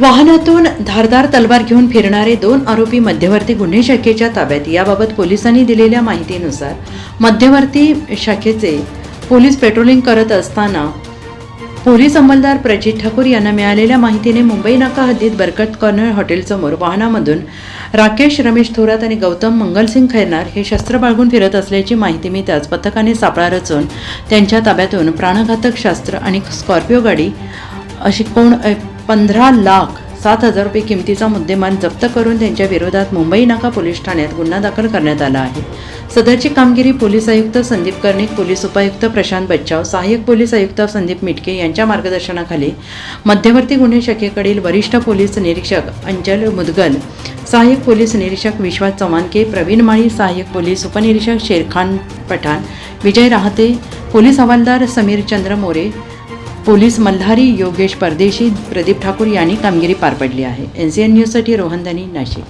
वाहनातून धारदार तलवार घेऊन फिरणारे दोन आरोपी मध्यवर्ती गुन्हे शाखेच्या ताब्यात. याबाबत पोलिसांनी दिलेल्या माहितीनुसार मध्यवर्ती शाखेचे पोलीस पेट्रोलिंग करत असताना पोलीस अंमलदार प्रजित ठाकूर यांना मिळालेल्या माहितीने मुंबई नाका हद्दीत बरकत कॉर्नर हॉटेलसमोर वाहनामधून राकेश रमेश थोरात आणि गौतम मंगलसिंग खैरनार हे शस्त्र बाळगून फिरत असल्याची माहिती मिळताच पथकाने सापळा रचून त्यांच्या ताब्यातून प्राणघातक शास्त्र आणि स्कॉर्पिओ गाडी अशी कोण पंधरा लाख सात हजार रुपये किमतीचा मुद्देमाल जप्त करून त्यांच्या विरोधात मुंबई नाका पोलीस ठाण्यात गुन्हा दाखल करण्यात आला आहे. सदरची कामगिरी पोलीस आयुक्त संदीप कर्णिक पोलीस उपायुक्त प्रशांत बच्चाव सहाय्यक पोलीस आयुक्त संदीप मिटके यांच्या मार्गदर्शनाखाली मध्यवर्ती गुन्हे शाखेकडील वरिष्ठ पोलीस निरीक्षक अंजल मुदगल सहाय्यक पोलीस निरीक्षक विश्वास चव्हाणके प्रवीण माळी सहाय्यक पोलीस उपनिरीक्षक शेरखान पठाण विजय राहते पोलीस हवालदार समीर चंद्र मोरे पोलीस मल्हारी योगेश परदेशी प्रदीप ठाकूर यांनी कामगिरी पार पडली आहे. एन सी एन न्यूजसाठी रोहन नाशिक.